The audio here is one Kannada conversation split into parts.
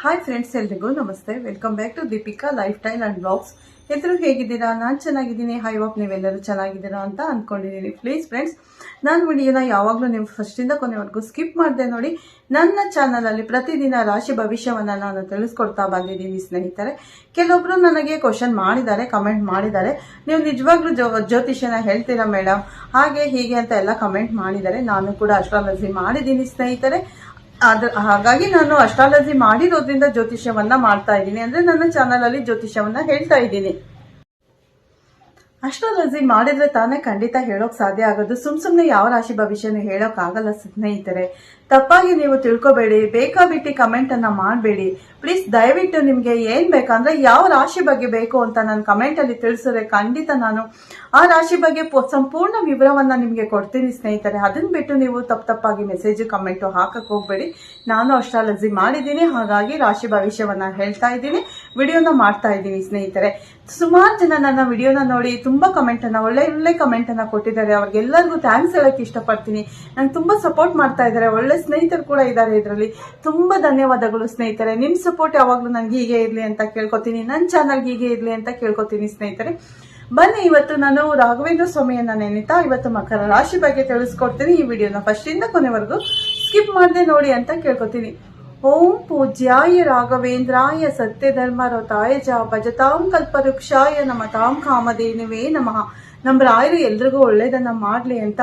ಹಾಯ್ ಫ್ರೆಂಡ್ಸ್ ಎಲ್ರಿಗೂ ನಮಸ್ತೆ. Welcome back to Deepika lifestyle and blogs ಎಲ್ಲರೂ ಹೇಗಿದ್ದೀರಾ? ನಾನು ಚೆನ್ನಾಗಿದ್ದೀನಿ. ಹೈ ವಾಪ್ ನೀವೆಲ್ಲರೂ ಚೆನ್ನಾಗಿದ್ದೀರಾ ಅಂತ ಅಂದ್ಕೊಂಡಿದ್ದೀನಿ ಪ್ಲೀಸ್ ಫ್ರೆಂಡ್ಸ್ ನಾನು ವಿಡಿಯೋನ ಯಾವಾಗಲೂ ನೀವು ಫಸ್ಟಿಂದ ಕೊನೆವರೆಗೂ ಸ್ಕಿಪ್ ಮಾಡಿದೆ ನೋಡಿ. ನನ್ನ ಚಾನಲಲ್ಲಿ ಪ್ರತಿದಿನ ರಾಶಿ ಭವಿಷ್ಯವನ್ನು ನಾನು ತಿಳಿಸ್ಕೊಡ್ತಾ ಬಂದಿದ್ದೀನಿ ಸ್ನೇಹಿತರೆ. ಕೆಲವೊಬ್ರು ನನಗೆ ಕ್ವಶನ್ ಮಾಡಿದ್ದಾರೆ ಕಮೆಂಟ್ ಮಾಡಿದ್ದಾರೆ. ನೀವು ನಿಜವಾಗ್ಲೂ ಜೋ ಜ್ಯೋತಿಷ್ಯನ ಹೇಳ್ತೀರಾ ಮೇಡಮ್ ಹಾಗೆ ಹೀಗೆ ಅಂತ ಎಲ್ಲ ಕಮೆಂಟ್ ಮಾಡಿದ್ದಾರೆ. ನಾನು ಕೂಡ ಅಸ್ಟ್ರಾಲಜಿ ಮಾಡಿದ್ದೀನಿ ಸ್ನೇಹಿತರೆ. ಅದ್ರ ಹಾಗಾಗಿ ನಾನು ಅಸ್ಟ್ರಾಲಜಿ ಮಾಡಿರೋದ್ರಿಂದ ಜ್ಯೋತಿಷ್ಯವನ್ನ ಮಾಡ್ತಾ ಇದ್ದೀನಿ. ಅಂದ್ರೆ ನನ್ನ ಚಾನಲ್ ಅಲ್ಲಿ ಜ್ಯೋತಿಷ್ಯವನ್ನ ಹೇಳ್ತಾ ಇದ್ದೀನಿ. ಅಸ್ಟ್ರಾಲಜಿ ಮಾಡಿದ್ರೆ ತಾನೇ ಖಂಡಿತ ಹೇಳೋಕ್ ಸಾಧ್ಯ ಆಗೋದು. ಸುಮ್ ಸುಮ್ನೆ ಯಾವ ರಾಶಿ ಭವಿಷ್ಯನೂ ಹೇಳೋಕ್ ಆಗಲ್ಲ ಸ್ನೇಹಿತರೆ. ತಪ್ಪಾಗಿ ನೀವು ತಿಳ್ಕೊಬೇಡಿ. ಬೇಕಾಬಿಟ್ಟಿ ಕಮೆಂಟ್ ಅನ್ನ ಮಾಡಬೇಡಿ. ಪ್ಲೀಸ್ ದಯವಿಟ್ಟು ನಿಮ್ಗೆ ಏನ್ ಬೇಕಂದ್ರೆ ಯಾವ ರಾಶಿ ಬಗ್ಗೆ ಬೇಕು ಅಂತ ನಾನು ಕಮೆಂಟ್ ಅಲ್ಲಿ ತಿಳಿಸಿದ್ರೆ ಖಂಡಿತ ನಾನು ಆ ರಾಶಿ ಬಗ್ಗೆ ಸಂಪೂರ್ಣ ವಿವರವನ್ನ ನಿಮ್ಗೆ ಕೊಡ್ತೀನಿ ಸ್ನೇಹಿತರೆ. ಅದನ್ನ ಬಿಟ್ಟು ನೀವು ತಪ್ಪು ತಪ್ಪಾಗಿ ಮೆಸೇಜ್ ಕಮೆಂಟ್ ಹಾಕಕ್ ಹೋಗ್ಬೇಡಿ. ನಾನು ಅಸ್ಟ್ರಾಲಜಿ ಮಾಡಿದ್ದೀನಿ, ಹಾಗಾಗಿ ರಾಶಿ ಭವಿಷ್ಯವನ್ನ ಹೇಳ್ತಾ ಇದ್ದೀನಿ, ವಿಡಿಯೋನ ಮಾಡ್ತಾ ಇದ್ದೀನಿ ಸ್ನೇಹಿತರೆ. ಸುಮಾರು ಜನ ನನ್ನ ವಿಡಿಯೋನ ನೋಡಿ ತುಂಬಾ ಕಮೆಂಟ್ ಅನ್ನ, ಒಳ್ಳೆ ಒಳ್ಳೆ ಕಮೆಂಟ್ ಅನ್ನ ಕೊಟ್ಟಿದ್ದಾರೆ. ಅವ್ರಿಗೆಲ್ಲರಿಗೂ ಥ್ಯಾಂಕ್ಸ್ ಹೇಳಕ್ ಇಷ್ಟಪಡ್ತೀನಿ. ನಂಗೆ ತುಂಬಾ ಸಪೋರ್ಟ್ ಮಾಡ್ತಾ ಇದ್ದಾರೆ. ಒಳ್ಳೆ ಸ್ನೇಹಿತರು ಕೂಡ ಇದ್ದಾರೆ ಇದರಲ್ಲಿ. ತುಂಬಾ ಧನ್ಯವಾದಗಳು ಸ್ನೇಹಿತರೆ. ನಿಮ್ ಸಪೋರ್ಟ್ ಯಾವಾಗ್ಲೂ ನನ್ಗೆ ಹೀಗೆ ಇರ್ಲಿ ಅಂತ ಕೇಳ್ಕೊತೀನಿ. ನನ್ನ ಚಾನಲ್ ಹೀಗೆ ಇರ್ಲಿ ಅಂತ ಕೇಳ್ಕೊತೀನಿ ಸ್ನೇಹಿತರೆ. ಬನ್ನಿ, ಇವತ್ತು ನಾನು ರಾಘವೇಂದ್ರ ಸ್ವಾಮಿಯನ್ನ ನೆನಿತಾ ಇವತ್ತು ಮಕರ ರಾಶಿ ಬಗ್ಗೆ ತಿಳಿಸ್ಕೊಡ್ತೀನಿ. ಈ ವಿಡಿಯೋನ ಫಸ್ಟ್ ಇಂದ ಕೊನೆವರೆಗೂ ಸ್ಕಿಪ್ ಮಾಡದೆ ನೋಡಿ ಅಂತ ಕೇಳ್ಕೊತೀನಿ. ಓಂ ಪೂಜ್ಯಾಯ ರಾಘವೇಂದ್ರಾಯ ಸತ್ಯಧರ್ಮ ರತಾಯ ಜ ಭಜತಾಂ ಕಲ್ಪವೃಕ್ಷಾಯ ನಮತಾಂ ಕಾಮಧೇನುವೇ ನಮಃ. ನಮ್ಮ ರಾಯರು ಎಲ್ರಿಗೂ ಒಳ್ಳೇದನ್ನ ಮಾಡ್ಲಿ ಅಂತ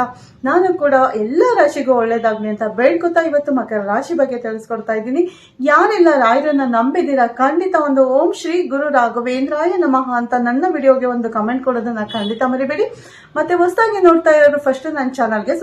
ನಾನು ಕೂಡ ಎಲ್ಲ ರಾಶಿಗೂ ಒಳ್ಳೇದಾಗ್ಲಿ ಅಂತ ಬೇಡ್ಕೊತಾ ಇವತ್ತು ಮಕರ ರಾಶಿ ಬಗ್ಗೆ ತಿಳಿಸ್ಕೊಡ್ತಾ ಇದ್ದೀನಿ. ಯಾರೆಲ್ಲ ರಾಯರನ್ನ ನಂಬಿದ್ದೀರಾ, ಖಂಡಿತ ಒಂದು ಓಂ ಶ್ರೀ ಗುರು ರಾಘವೇಂದ್ರಾಯ ನಮಃ ಅಂತ ನನ್ನ ವಿಡಿಯೋಗೆ ಒಂದು ಕಮೆಂಟ್ ಕೊಡೋದನ್ನ ಖಂಡಿತ ಮರಿಬೇಡಿ. ಮತ್ತೆ ಹೊಸದಾಗಿ ನೋಡ್ತಾ ಇರೋರು ಫಸ್ಟ್ ನನ್ನ ಚಾನಲ್ಗೆ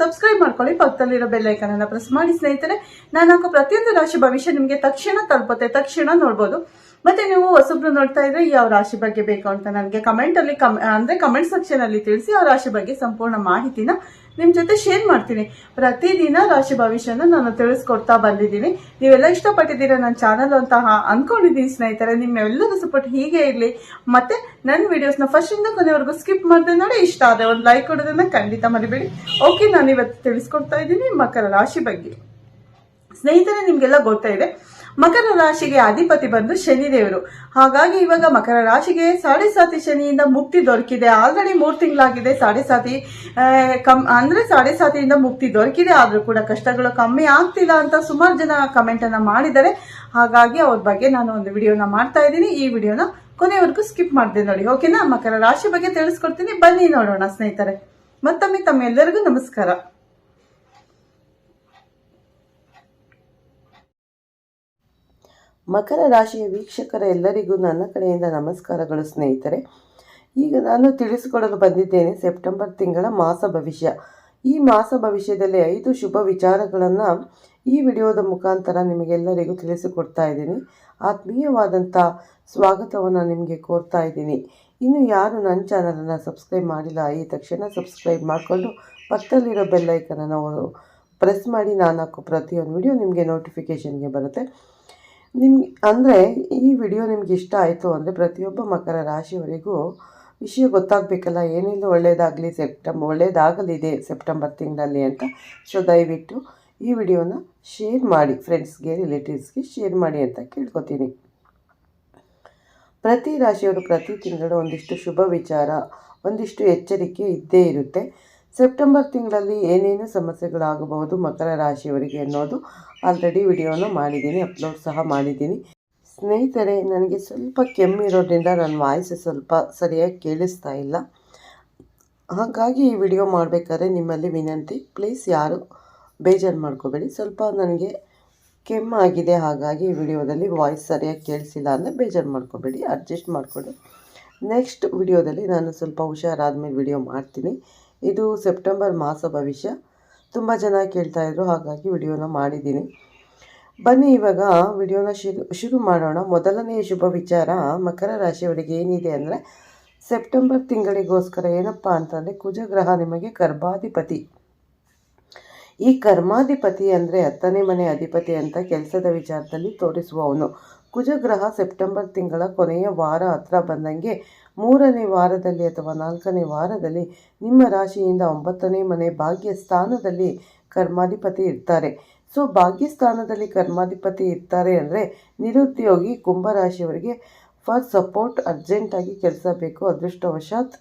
ಸಬ್ಸ್ಕ್ರೈಬ್ ಮಾಡ್ಕೊಳ್ಳಿ, ಪಕ್ಕದಲ್ಲಿರೋ ಬೆಲ್ಲೈಕನ್ ಅನ್ನ ಪ್ರೆಸ್ ಮಾಡಿ ಸ್ನೇಹಿತರೆ. ನಾನು ಪ್ರತಿಯೊಂದು ರಾಶಿ ಭವಿಷ್ಯ ನಿಮಗೆ ತಕ್ಷಣ ತಲುಪುತ್ತೆ, ತಕ್ಷಣ ನೋಡ್ಬೋದು. ಮತ್ತೆ ನೀವು ಹೊಸಬ್ರು ನೋಡ್ತಾ ಇದ್ರೆ ಯಾವ ರಾಶಿ ಬಗ್ಗೆ ಬೇಕು ಅಂತ ನನಗೆ ಕಮೆಂಟ್ ಅಲ್ಲಿ ಅಂದ್ರೆ ಕಮೆಂಟ್ ಸೆಕ್ಷನ್ ಅಲ್ಲಿ ತಿಳಿಸಿ ಆ ರಾಶಿ ಬಗ್ಗೆ ಸಂಪೂರ್ಣ ಮಾಹಿತಿನ ನಿಮ್ ಜೊತೆ ಶೇರ್ ಮಾಡ್ತೀನಿ. ಪ್ರತಿದಿನ ರಾಶಿ ಭವಿಷ್ಯನ ನಾನು ತಿಳಿಸ್ಕೊಡ್ತಾ ಬಂದಿದ್ದೀನಿ. ನೀವೆಲ್ಲ ಇಷ್ಟಪಟ್ಟಿದ್ದೀರಾ ನನ್ನ ಚಾನಲ್ ಅಂತ ಅನ್ಕೊಂಡಿದ್ದೀನಿ ಸ್ನೇಹಿತರೆ. ನಿಮ್ಮೆಲ್ಲರ ಸಪೋರ್ಟ್ ಹೀಗೆ ಇರಲಿ. ಮತ್ತೆ ನನ್ನ ವಿಡಿಯೋಸ್ನ ಫಸ್ಟ್ ಇಂದ ಕೊನೆವರೆಗೂ ಸ್ಕಿಪ್ ಮಾಡಿದೆ ನೋಡಿ, ಇಷ್ಟ ಆದ್ರೆ ಒಂದು ಲೈಕ್ ಕೊಡೋದನ್ನ ಖಂಡಿತ ಮರಿಬೇಡಿ. ಓಕೆ ನಾನು ಇವತ್ತು ತಿಳಿಸ್ಕೊಡ್ತಾ ಇದ್ದೀನಿ ಮಕರ ರಾಶಿ ಬಗ್ಗೆ. ಸ್ನೇಹಿತರೆ, ನಿಮ್ಗೆಲ್ಲ ಗೊತ್ತಾ ಇದೆ. ಮಕರ ರಾಶಿಗೆ ಅಧಿಪತಿ ಬಂದು ಶನಿದೇವರು. ಹಾಗಾಗಿ ಇವಾಗ ಮಕರ ರಾಶಿಗೆ ಸಾಡೆ ಸಾತಿ ಶನಿಯಿಂದ ಮುಕ್ತಿ ದೊರಕಿದೆ. ಆಲ್ರೆಡಿ ಮೂರು ತಿಂಗಳಾಗಿದೆ ಸಾಡೆ ಸಾತಿ ಕಮ್, ಅಂದ್ರೆ ಸಾಡೆ ಸಾತಿಯಿಂದ ಮುಕ್ತಿ ದೊರಕಿದೆ. ಆದ್ರೂ ಕೂಡ ಕಷ್ಟಗಳು ಕಮ್ಮಿ ಆಗ್ತಿಲ್ಲ ಅಂತ ಸುಮಾರು ಜನ ಕಮೆಂಟ್ ಅನ್ನ ಮಾಡಿದ್ದಾರೆ. ಹಾಗಾಗಿ ಅವ್ರ ಬಗ್ಗೆ ನಾನು ಒಂದು ವಿಡಿಯೋನ ಮಾಡ್ತಾ ಇದ್ದೀನಿ. ಈ ವಿಡಿಯೋನ ಕೊನೆವರೆಗೂ ಸ್ಕಿಪ್ ಮಾಡಿದೆ ನೋಡಿ. ಓಕೆನಾ ಮಕರ ರಾಶಿ ಬಗ್ಗೆ ತಿಳಿಸ್ಕೊಡ್ತೀನಿ. ಬನ್ನಿ ನೋಡೋಣ ಸ್ನೇಹಿತರೆ. ಮತ್ತೊಮ್ಮೆ ತಮ್ಮೆಲ್ಲರಿಗೂ ನಮಸ್ಕಾರ. ಮಕರ ರಾಶಿಯ ವೀಕ್ಷಕರ ಎಲ್ಲರಿಗೂ ನನ್ನ ಕಡೆಯಿಂದ ನಮಸ್ಕಾರಗಳು ಸ್ನೇಹಿತರೆ. ಈಗ ನಾನು ತಿಳಿಸಿಕೊಡಲು ಬಂದಿದ್ದೇನೆ ಸೆಪ್ಟೆಂಬರ್ ತಿಂಗಳ ಮಾಸ ಭವಿಷ್ಯ. ಈ ಮಾಸ ಭವಿಷ್ಯದಲ್ಲಿ ಐದು ಶುಭ ವಿಚಾರಗಳನ್ನು ಈ ವಿಡಿಯೋದ ಮುಖಾಂತರ ನಿಮಗೆಲ್ಲರಿಗೂ ತಿಳಿಸಿಕೊಡ್ತಾ ಇದ್ದೀನಿ. ಆತ್ಮೀಯವಾದಂಥ ಸ್ವಾಗತವನ್ನು ನಿಮಗೆ ಕೋರ್ತಾ ಇದ್ದೀನಿ. ಇನ್ನು ಯಾರು ನನ್ನ ಚಾನಲನ್ನು ಸಬ್ಸ್ಕ್ರೈಬ್ ಮಾಡಿಲ್ಲ, ಈ ತಕ್ಷಣ ಸಬ್ಸ್ಕ್ರೈಬ್ ಮಾಡಿಕೊಂಡು ಪಕ್ಕದಲ್ಲಿರೋ ಬೆಲ್ಲೈಕನನ್ನು ಪ್ರೆಸ್ ಮಾಡಿ ನಾನು ಹಾಕೋ ಪ್ರತಿಯೊಂದು ವಿಡಿಯೋ ನಿಮಗೆ ನೋಟಿಫಿಕೇಷನ್ಗೆ ಬರುತ್ತೆ. ನಿಮ್ಗೆ ಅಂದರೆ ಈ ವಿಡಿಯೋ ನಿಮ್ಗೆ ಇಷ್ಟ ಆಯಿತು ಅಂದರೆ ಪ್ರತಿಯೊಬ್ಬ ಮಕರ ರಾಶಿಯವರಿಗೂ ವಿಷಯ ಗೊತ್ತಾಗಬೇಕಲ್ಲ, ಏನಿಲ್ಲ ಒಳ್ಳೆಯದಾಗಲಿ ಸೆಪ್ಟೆಂಬರ್ ಒಳ್ಳೆಯದಾಗಲಿದೆ ಸೆಪ್ಟೆಂಬರ್ ತಿಂಗಳಲ್ಲಿ ಅಂತ. ಸೊ ದಯವಿಟ್ಟು ಈ ವಿಡಿಯೋನ ಶೇರ್ ಮಾಡಿ ಫ್ರೆಂಡ್ಸ್ಗೆ ರಿಲೇಟಿವ್ಸ್ಗೆ ಶೇರ್ ಮಾಡಿ ಅಂತ ಕೇಳ್ಕೊತೀನಿ. ಪ್ರತಿ ರಾಶಿಯವರು ಪ್ರತಿ ತಿಂಗಳು ಒಂದಿಷ್ಟು ಶುಭ ವಿಚಾರ, ಒಂದಿಷ್ಟು ಎಚ್ಚರಿಕೆ ಇದ್ದೇ ಇರುತ್ತೆ. ಸೆಪ್ಟೆಂಬರ್ ತಿಂಗಳಲ್ಲಿ ಏನೇನು ಸಮಸ್ಯೆಗಳಾಗಬಹುದು ಮಕರ ರಾಶಿಯವರಿಗೆ ಅನ್ನೋದು ಆಲ್ರೆಡಿ ವಿಡಿಯೋನ ಮಾಡಿದ್ದೀನಿ ಅಪ್ಲೋಡ್ ಸಹ ಮಾಡಿದ್ದೀನಿ. ಸ್ನೇಹಿತರೆ, ನನಗೆ ಸ್ವಲ್ಪ ಕೆಮ್ಮಿರೋದ್ರಿಂದ ನನ್ನ ವಾಯ್ಸ್ ಸ್ವಲ್ಪ ಸರಿಯಾಗಿ ಕೇಳಿಸ್ತಾ ಇಲ್ಲ. ಹಾಗಾಗಿ ಈ ವಿಡಿಯೋ ಮಾಡಬೇಕಾದ್ರೆ ನಿಮ್ಮಲ್ಲಿ ವಿನಂತಿ ಪ್ಲೀಸ್ ಯಾರು ಬೇಜಾರು ಮಾಡ್ಕೋಬೇಡಿ. ಸ್ವಲ್ಪ ನನಗೆ ಕೆಮ್ಮಾಗಿದೆ ಹಾಗಾಗಿ ಈ ವಿಡಿಯೋದಲ್ಲಿ ವಾಯ್ಸ್ ಸರಿಯಾಗಿ ಕೇಳಿಸಿಲ್ಲ ಅಂದರೆ ಬೇಜಾರು ಮಾಡ್ಕೋಬೇಡಿ ಅಡ್ಜಸ್ಟ್ ಮಾಡಿಕೊಡಿ ನೆಕ್ಸ್ಟ್ ವಿಡಿಯೋದಲ್ಲಿ ನಾನು ಸ್ವಲ್ಪ ಹುಷಾರಾದ ಮೇಲೆ ವಿಡಿಯೋ ಮಾಡ್ತೀನಿ. ಇದು ಸೆಪ್ಟೆಂಬರ್ ಮಾಸ ಭವಿಷ್ಯ. ತುಂಬ ಜನ ಕೇಳ್ತಾಯಿದ್ರು ಹಾಗಾಗಿ ವಿಡಿಯೋನ ಮಾಡಿದ್ದೀನಿ. ಬನ್ನಿ, ಇವಾಗ ವಿಡಿಯೋನ ಶುರು ಶುರು ಮಾಡೋಣ. ಮೊದಲನೆಯ ಶುಭ ವಿಚಾರ, ಮಕರ ರಾಶಿಯವರಿಗೆ ಏನಿದೆ ಅಂದರೆ, ಸೆಪ್ಟೆಂಬರ್ ತಿಂಗಳಿಗೋಸ್ಕರ ಏನಪ್ಪ ಅಂತಂದರೆ ಕುಜಗ್ರಹ ನಿಮಗೆ ಕರ್ಮಾಧಿಪತಿ ಈ ಕರ್ಮಾಧಿಪತಿ ಅಂದರೆ ಹತ್ತನೇ ಮನೆ ಅಧಿಪತಿ ಅಂತ ಕೆಲಸದ ವಿಚಾರದಲ್ಲಿ ತೋರಿಸುವವನು. ಕುಜಗ್ರಹ ಸೆಪ್ಟೆಂಬರ್ ತಿಂಗಳ ಕೊನೆಯ ವಾರ ಹತ್ರ ಬಂದಂಗೆ ಮೂರನೇ ವಾರದಲ್ಲಿ ಅಥವಾ ನಾಲ್ಕನೇ ವಾರದಲ್ಲಿ ನಿಮ್ಮ ರಾಶಿಯಿಂದ ಒಂಬತ್ತನೇ ಮನೆ ಭಾಗ್ಯ ಸ್ಥಾನದಲ್ಲಿ ಕರ್ಮಾಧಿಪತಿ ಇರ್ತಾರೆ. ಸೊ, ಭಾಗ್ಯಸ್ಥಾನದಲ್ಲಿ ಕರ್ಮಾಧಿಪತಿ ಇರ್ತಾರೆ ಅಂದರೆ ನಿರುದ್ಯೋಗಿ ಕುಂಭರಾಶಿಯವರಿಗೆ ಫಾರ್ ಸಪೋರ್ಟ್, ಅರ್ಜೆಂಟಾಗಿ ಕೆಲಸ ಬೇಕು, ಅದೃಷ್ಟವಶಾತ್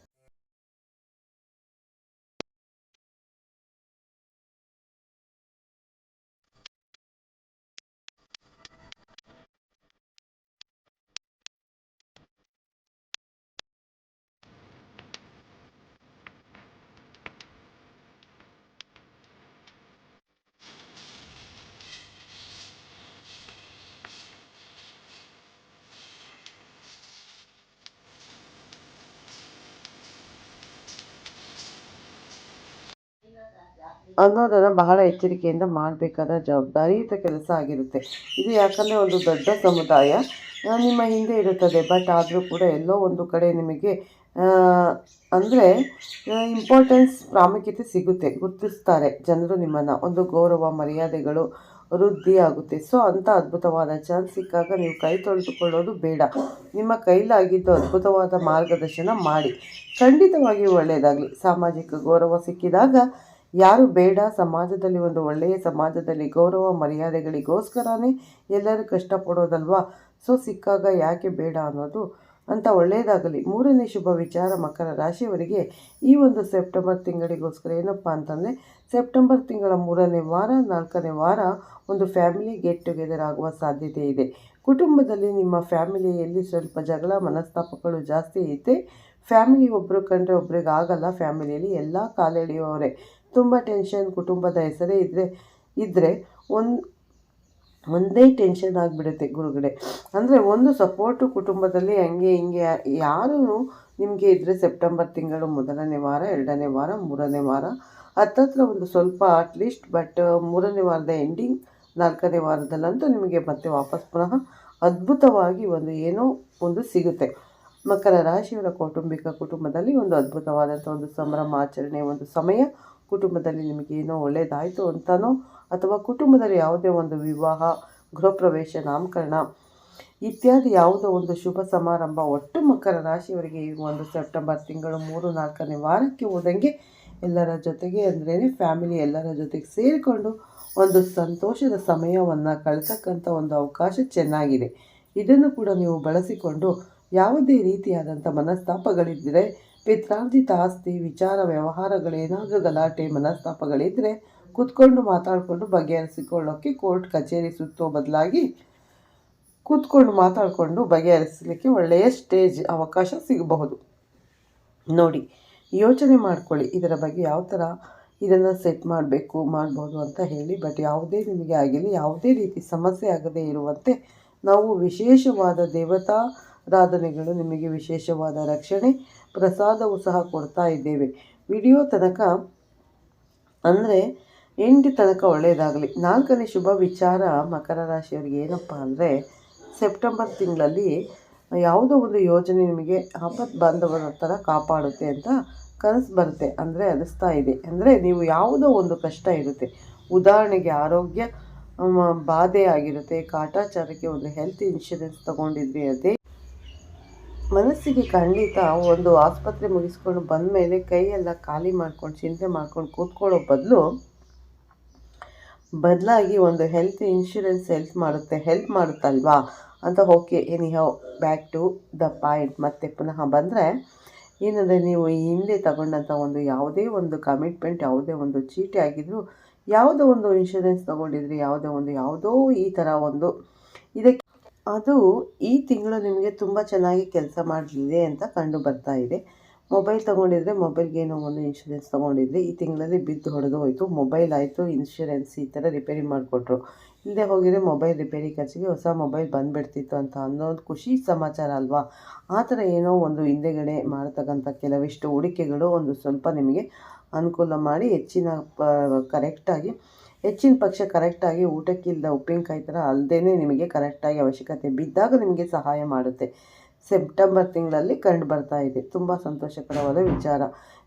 ಅನ್ನೋದನ್ನು ಬಹಳ ಎಚ್ಚರಿಕೆಯಿಂದ ಮಾಡಬೇಕಾದ ಜವಾಬ್ದಾರಿಯುತ ಕೆಲಸ ಆಗಿರುತ್ತೆ. ಇದು ಯಾಕಂದರೆ ಒಂದು ದೊಡ್ಡ ಸಮುದಾಯ ನಿಮ್ಮ ಹಿಂದೆ ಇರುತ್ತದೆ. ಬಟ್ ಆದರೂ ಕೂಡ ಎಲ್ಲೋ ಒಂದು ಕಡೆ ನಿಮಗೆ ಅಂದರೆ ಇಂಪಾರ್ಟೆನ್ಸ್ ಪ್ರಾಮುಖ್ಯತೆ ಸಿಗುತ್ತೆ. ಗುರುತಿಸ್ತಾರೆ ಜನರು ನಿಮ್ಮನ್ನು. ಒಂದು ಗೌರವ, ಮರ್ಯಾದೆಗಳು ವೃದ್ಧಿ ಆಗುತ್ತೆ. ಸೊ ಅಂಥ ಅದ್ಭುತವಾದ ಚಾನ್ಸ್ ಸಿಕ್ಕಾಗ ನೀವು ಕೈ ತೊಳೆದುಕೊಳ್ಳೋದು ಬೇಡ. ನಿಮ್ಮ ಕೈಲಾಗಿದ್ದು ಅದ್ಭುತವಾದ ಮಾರ್ಗದರ್ಶನ ಮಾಡಿ. ಖಂಡಿತವಾಗಿಯೂ ಒಳ್ಳೆಯದಾಗಲಿ. ಸಾಮಾಜಿಕ ಗೌರವ ಸಿಕ್ಕಿದಾಗ ಯಾರು ಬೇಡ, ಸಮಾಜದಲ್ಲಿ ಒಂದು ಒಳ್ಳೆಯ ಸಮಾಜದಲ್ಲಿ ಗೌರವ, ಮರ್ಯಾದೆಗಳಿಗೋಸ್ಕರನೇ ಎಲ್ಲರೂ ಕಷ್ಟಪಡೋದಲ್ವಾ? ಸೊ, ಸಿಕ್ಕಾಗ ಯಾಕೆ ಬೇಡ ಅನ್ನೋದು ಅಂತ ಒಳ್ಳೆಯದಾಗಲಿ ಮೂರನೇ ಶುಭ ವಿಚಾರ ಮಕರ ರಾಶಿಯವರಿಗೆ ಈ ಒಂದು ಸೆಪ್ಟೆಂಬರ್ ತಿಂಗಳಿಗೋಸ್ಕರ ಏನಪ್ಪ ಅಂತಂದರೆ, ಸೆಪ್ಟೆಂಬರ್ ತಿಂಗಳ ಮೂರನೇ ವಾರ, ನಾಲ್ಕನೇ ವಾರ ಒಂದು ಫ್ಯಾಮಿಲಿ ಗೆಟ್ ಟುಗೆದರ್ ಆಗುವ ಸಾಧ್ಯತೆ ಇದೆ. ಕುಟುಂಬದಲ್ಲಿ ನಿಮ್ಮ ಫ್ಯಾಮಿಲಿಯಲ್ಲಿ ಸ್ವಲ್ಪ ಜಗಳ, ಮನಸ್ತಾಪಗಳು ಜಾಸ್ತಿ ಐತೆ. ಫ್ಯಾಮಿಲಿ ಒಬ್ಬರು ಕಂಡ್ರೆ ಒಬ್ರಿಗೆ ಆಗಲ್ಲ ಫ್ಯಾಮಿಲಿಯಲ್ಲಿ ಎಲ್ಲ ಕಾಲೆಳೆಯುವವರೇ. ತುಂಬ ಟೆನ್ಷನ್ ಕುಟುಂಬದ ಹೆಸರೇ ಇದ್ದರೆ ಇದ್ದರೆ ಒಂದು, ಒಂದೇ ಟೆನ್ಷನ್ ಆಗಿಬಿಡುತ್ತೆ ಗುರುಗಡೆ ಅಂದರೆ ಒಂದು ಸಪೋರ್ಟು ಕುಟುಂಬದಲ್ಲಿ ಹಂಗೆ ಹಿಂಗೆ ಯಾರೂ ನಿಮಗೆ ಇದ್ದರೆ ಸೆಪ್ಟೆಂಬರ್ ತಿಂಗಳು ಮೊದಲನೇ ವಾರ, ಎರಡನೇ ವಾರ, ಮೂರನೇ ವಾರ, ಹತ್ತತ್ರ ಒಂದು ಸ್ವಲ್ಪ ಅಟ್ಲೀಸ್ಟ್ ಬಟ್ ಮೂರನೇ ವಾರದ ಎಂಡಿಂಗ್ ನಾಲ್ಕನೇ ವಾರದಲ್ಲಂತೂ ನಿಮಗೆ ಮತ್ತೆ ವಾಪಸ್ ಪುನಃ ಅದ್ಭುತವಾಗಿ ಒಂದು ಏನೋ ಒಂದು ಸಿಗುತ್ತೆ. ಮಕರ ರಾಶಿಯವರ ಕೌಟುಂಬಿಕ ಕುಟುಂಬದಲ್ಲಿ ಒಂದು ಅದ್ಭುತವಾದಂಥ ಒಂದು ಸಂಭ್ರಮ ಆಚರಣೆ, ಒಂದು ಸಮಯ ಕುಟುಂಬದಲ್ಲಿ ನಿಮಗೆ ಏನೋ ಒಳ್ಳೆಯದಾಯಿತು ಅಂತನೋ ಅಥವಾ ಕುಟುಂಬದಲ್ಲಿ ಯಾವುದೇ ಒಂದು ವಿವಾಹ, ಗೃಹಪ್ರವೇಶ, ನಾಮಕರಣ ಇತ್ಯಾದಿ ಯಾವುದೋ ಒಂದು ಶುಭ ಸಮಾರಂಭ ಒಟ್ಟು ಮಕರ ರಾಶಿಯವರಿಗೆ ಈ ಒಂದು ಸೆಪ್ಟೆಂಬರ್ ತಿಂಗಳು ಮೂರು ನಾಲ್ಕನೇ ವಾರಕ್ಕೆ ಹೋದಂಗೆ ಎಲ್ಲರ ಜೊತೆಗೆ ಅಂದ್ರೇ ಫ್ಯಾಮಿಲಿ ಎಲ್ಲರ ಜೊತೆಗೆ ಸೇರಿಕೊಂಡು ಒಂದು ಸಂತೋಷದ ಸಮಯವನ್ನು ಕಳ್ತಕ್ಕಂಥ ಒಂದು ಅವಕಾಶ ಚೆನ್ನಾಗಿದೆ. ಇದನ್ನು ಕೂಡ ನೀವು ಬಳಸಿಕೊಂಡು ಯಾವುದೇ ರೀತಿಯಾದಂಥ ಮನಸ್ತಾಪಗಳಿದ್ದರೆ ಪಿತ್ರಾರ್ಜಿತ ಆಸ್ತಿ, ವಿಚಾರ ವ್ಯವಹಾರಗಳೇನಾದರೂ ಗಲಾಟೆ ಮನಸ್ತಾಪಗಳಿದ್ದರೆ ಕೂತ್ಕೊಂಡು ಮಾತಾಡಿಕೊಂಡು ಬಗೆಹರಿಸಿಕೊಳ್ಳೋಕ್ಕೆ ಕೋರ್ಟ್, ಕಚೇರಿ ಸುತ್ತೋ ಬದಲಾಗಿ ಕೂತ್ಕೊಂಡು ಮಾತಾಡಿಕೊಂಡು ಬಗೆಹರಿಸಲಿಕ್ಕೆ ಒಳ್ಳೆಯ ಸ್ಟೇಜ್ ಅವಕಾಶ ಸಿಗಬಹುದು. ನೋಡಿ, ಯೋಚನೆ ಮಾಡ್ಕೊಳ್ಳಿ. ಇದರ ಬಗ್ಗೆ ಯಾವ ಥರ ಇದನ್ನು ಸೆಟ್ ಮಾಡಬೇಕು, ಮಾಡ್ಬೋದು ಅಂತ ಹೇಳಿ, ಬಟ್ ಯಾವುದೇ ನಿಮಗೆ ಆಗಿರಲಿ ಯಾವುದೇ ರೀತಿ ಸಮಸ್ಯೆ ಆಗದೇ ಇರುವಂತೆ ನಾವು ವಿಶೇಷವಾದ ದೇವತಾರಾಧನೆಗಳು ನಿಮಗೆ ವಿಶೇಷವಾದ ರಕ್ಷಣೆ, ಪ್ರಸಾದವು ಸಹ ಕೊಡ್ತಾ ಇದ್ದೇವೆ. ವಿಡಿಯೋ ತನಕ ಅಂದರೆ ಎಂಟು ತನಕ ಒಳ್ಳೆಯದಾಗಲಿ. ನಾಲ್ಕನೇ ಶುಭ ವಿಚಾರ ಮಕರ ರಾಶಿಯವರಿಗೆ ಏನಪ್ಪ ಅಂದರೆ, ಸೆಪ್ಟೆಂಬರ್ ತಿಂಗಳಲ್ಲಿ ಯಾವುದೋ ಒಂದು ಯೋಜನೆ ನಿಮಗೆ ಆಪತ್ ಬಾಂಧವರ ಥರ ಕಾಪಾಡುತ್ತೆ ಅಂತ ಕನಸು ಬರುತ್ತೆ. ಅಂದರೆ ಅನಿಸ್ತಾ ಇದೆ. ಅಂದರೆ ನೀವು ಯಾವುದೋ ಒಂದು ಕಷ್ಟ ಇರುತ್ತೆ. ಉದಾಹರಣೆಗೆ ಆರೋಗ್ಯ ಬಾಧೆ ಆಗಿರುತ್ತೆ ಕಾಟಾಚಾರಕ್ಕೆ ಒಂದು ಹೆಲ್ತ್ ಇನ್ಶೂರೆನ್ಸ್ ತಗೊಂಡಿದ್ವಿ ಅದೇ ಮನಸ್ಸಿಗೆ ಖಂಡಿತ ಒಂದು ಆಸ್ಪತ್ರೆ ಮುಗಿಸ್ಕೊಂಡು ಬಂದ ಮೇಲೆ ಕೈಯೆಲ್ಲ ಖಾಲಿ ಮಾಡ್ಕೊಂಡು, ಚಿಂತೆ ಮಾಡ್ಕೊಂಡು ಕೂತ್ಕೊಳ್ಳೋ ಬದಲು ಬದಲಾಗಿ ಒಂದು ಹೆಲ್ತ್ ಇನ್ಶೂರೆನ್ಸ್ ಹೆಲ್ಪ್ ಮಾಡುತ್ತೆ. ಹೆಲ್ಪ್ ಮಾಡುತ್ತಲ್ವಾ? ಅಂತ okay anyhow back to the point ಮತ್ತೆ ಪುನಃ ಬಂದರೆ, ಏನಂದರೆ ನೀವು ಈ ಹಿಂದೆ ತಗೊಂಡಂಥ ಒಂದು ಯಾವುದೇ ಒಂದು ಕಮಿಟ್ಮೆಂಟ್ ಯಾವುದೇ ಒಂದು ಚೀಟಿ ಆಗಿದ್ದರೂ ಯಾವುದೋ ಒಂದು ಇನ್ಶೂರೆನ್ಸ್ ತೊಗೊಂಡಿದ್ರಿ, ಯಾವುದೋ ಒಂದು, ಯಾವುದೋ ಈ ಥರ ಒಂದು ಇದಕ್ಕೆ ಅದು ಈ ತಿಂಗಳು ನಿಮಗೆ ತುಂಬ ಚೆನ್ನಾಗಿ ಕೆಲಸ ಮಾಡಲಿದೆ ಅಂತ ಕಂಡು ಬರ್ತಾ ಇದೆ. ಮೊಬೈಲ್ ತೊಗೊಂಡಿದ್ರೆ ಮೊಬೈಲ್ಗೆ ಏನೋ ಒಂದು ಇನ್ಶೂರೆನ್ಸ್ ತೊಗೊಂಡಿದ್ರೆ ಈ ತಿಂಗಳಲ್ಲಿ ಬಿದ್ದು ಹೊಡೆದು ಹೋಯಿತು. ಮೊಬೈಲ್ ಆಯಿತು ಇನ್ಶೂರೆನ್ಸ್ ಈ ಥರ ರಿಪೇರಿ ಮಾಡಿಕೊಟ್ರು. ಇಲ್ಲದೆ ಹೋಗಿದ್ರೆ ಮೊಬೈಲ್ ರಿಪೇರಿ ಖರ್ಚಿಗೆ ಹೊಸ ಮೊಬೈಲ್ ಬಂದುಬಿಡ್ತಿತ್ತು ಅಂತ ಅನ್ನೋದು ಖುಷಿ ಸಮಾಚಾರ ಅಲ್ವಾ? ಆ ಥರ ಏನೋ ಒಂದು ಹಿಂದೆಗಡೆ ಮಾಡ್ತಕ್ಕಂಥ ಕೆಲವಿಷ್ಟು ಹೂಡಿಕೆಗಳು ಒಂದು ಸ್ವಲ್ಪ ನಿಮಗೆ ಅನುಕೂಲ ಮಾಡಿ ಹೆಚ್ಚಿನ ಕರೆಕ್ಟಾಗಿ ಹೆಚ್ಚಿನ ಪಕ್ಷ ಕರೆಕ್ಟಾಗಿ ಊಟಕ್ಕಿಲ್ಲದ ಉಪ್ಪಿನಕಾಯಿ ಥರ ಅಲ್ಲದೇ ನಿಮಗೆ ಕರೆಕ್ಟಾಗಿ ಅವಶ್ಯಕತೆ ಬಿದ್ದಾಗ ನಿಮಗೆ ಸಹಾಯ ಮಾಡುತ್ತೆ. ಸೆಪ್ಟೆಂಬರ್ ತಿಂಗಳಲ್ಲಿ ಕಂಡು ಬರ್ತಾ ಇದೆ. ತುಂಬ ಸಂತೋಷಕರವಾದ ವಿಚಾರ.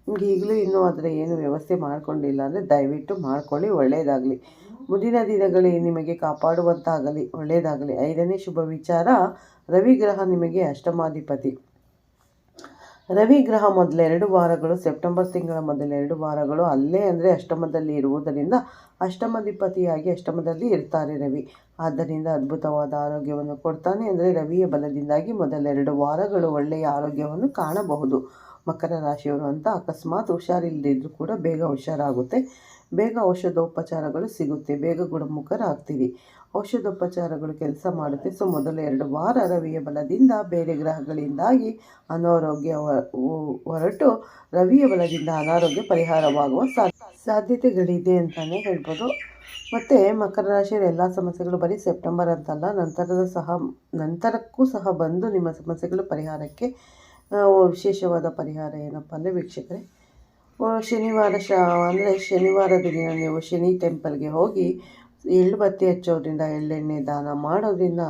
ನಿಮಗೆ ಈಗಲೂ ಇನ್ನೂ ಅದರ ಏನು ವ್ಯವಸ್ಥೆ ಮಾಡಿಕೊಂಡಿಲ್ಲ ಅಂದರೆ ದಯವಿಟ್ಟು ಮಾಡ್ಕೊಳ್ಳಿ ಒಳ್ಳೆಯದಾಗಲಿ ಮುಂದಿನ ದಿನಗಳಲ್ಲಿ ನಿಮಗೆ ಕಾಪಾಡುವಂತಾಗಲಿ ಒಳ್ಳೆಯದಾಗಲಿ ಐದನೇ ಶುಭ ವಿಚಾರ. ರವಿಗ್ರಹ ನಿಮಗೆ ಅಷ್ಟಮಾಧಿಪತಿ. ರವಿ ಗ್ರಹ ಮೊದಲೆರಡು ವಾರಗಳು, ಸೆಪ್ಟೆಂಬರ್ ತಿಂಗಳ ಮೊದಲೆರಡು ವಾರಗಳು ಅಲ್ಲೇ ಅಂದರೆ ಅಷ್ಟಮದಲ್ಲಿ ಇರುವುದರಿಂದ ಅಷ್ಟಮಧಿಪತಿಯಾಗಿ ಅಷ್ಟಮದಲ್ಲಿ ಇರ್ತಾರೆ ರವಿ. ಆದ್ದರಿಂದ ಅದ್ಭುತವಾದ ಆರೋಗ್ಯವನ್ನು ಕೊಡ್ತಾನೆ ಅಂದರೆ ರವಿಯ ಬಲದಿಂದಾಗಿ ಮೊದಲೆರಡು ವಾರಗಳು ಒಳ್ಳೆಯ ಆರೋಗ್ಯವನ್ನು ಕಾಣಬಹುದು. ಮಕರ ರಾಶಿಯವರು ಅಂತ ಅಕಸ್ಮಾತ್ ಹುಷಾರಿಲ್ಲದಿದ್ದರೂ ಕೂಡ ಬೇಗ ಹುಷಾರಾಗುತ್ತೆ. ಬೇಗ ಔಷಧೋಪಚಾರಗಳು ಸಿಗುತ್ತೆ. ಬೇಗ ಗುಣಮುಖರಾಗ್ತೀವಿ ಔಷಧೋಪಚಾರಗಳು ಕೆಲಸ ಮಾಡುತ್ತೆ. ಸೊ, ಮೊದಲ ಎರಡು ವಾರ ರವಿಯ ಬಲದಿಂದ ಬೇರೆ ಗ್ರಹಗಳಿಂದಾಗಿ ಅನಾರೋಗ್ಯ ಹೊರಟು ರವಿಯ ಬಲದಿಂದ ಅನಾರೋಗ್ಯ ಪರಿಹಾರವಾಗುವ ಸಾಧ್ಯತೆಗಳಿದೆ ಅಂತಲೇ ಹೇಳ್ಬೋದು. ಮತ್ತು ಮಕರ ರಾಶಿಯ ಎಲ್ಲ ಸಮಸ್ಯೆಗಳು ಬರೀ ಸೆಪ್ಟೆಂಬರ್ ಅಂತಲ್ಲ, ನಂತರದ ಸಹ, ನಂತರಕ್ಕೂ ಸಹ ಬಂದು ನಿಮ್ಮ ಸಮಸ್ಯೆಗಳು ಪರಿಹಾರಕ್ಕೆ ವಿಶೇಷವಾದ ಪರಿಹಾರ ಏನಪ್ಪ ಅಂದರೆ ವೀಕ್ಷಕರೇ ಶನಿವಾರ ಶ ಅಂದರೆ ಶನಿವಾರದ ದಿನ ನೀವು ಶನಿ ಟೆಂಪಲ್ಗೆ ಹೋಗಿ ಎಳ್ಳು ಬತ್ತಿ ಹಚ್ಚೋದ್ರಿಂದ, ಎಳ್ಳೆಣ್ಣೆ ದಾನ ಮಾಡೋದ್ರಿಂದ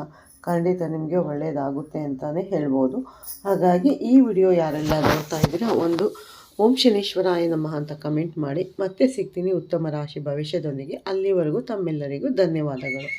ಖಂಡಿತ ನಿಮಗೆ ಒಳ್ಳೆಯದಾಗುತ್ತೆ ಅಂತಲೇ ಹೇಳ್ಬೋದು. ಹಾಗಾಗಿ ಈ ವಿಡಿಯೋ ಯಾರೆಲ್ಲ ನೋಡ್ತಾ ಇದ್ದೀರಾ ಒಂದು ಓಂ ಶನೇಶ್ವರಾಯ ನಮಃ ಅಂತ ಕಮೆಂಟ್ ಮಾಡಿ. ಮತ್ತೆ ಸಿಗ್ತೀನಿ ಉತ್ತಮ ರಾಶಿ ಭವಿಷ್ಯದೊಂದಿಗೆ. ಅಲ್ಲಿವರೆಗೂ ತಮ್ಮೆಲ್ಲರಿಗೂ ಧನ್ಯವಾದಗಳು.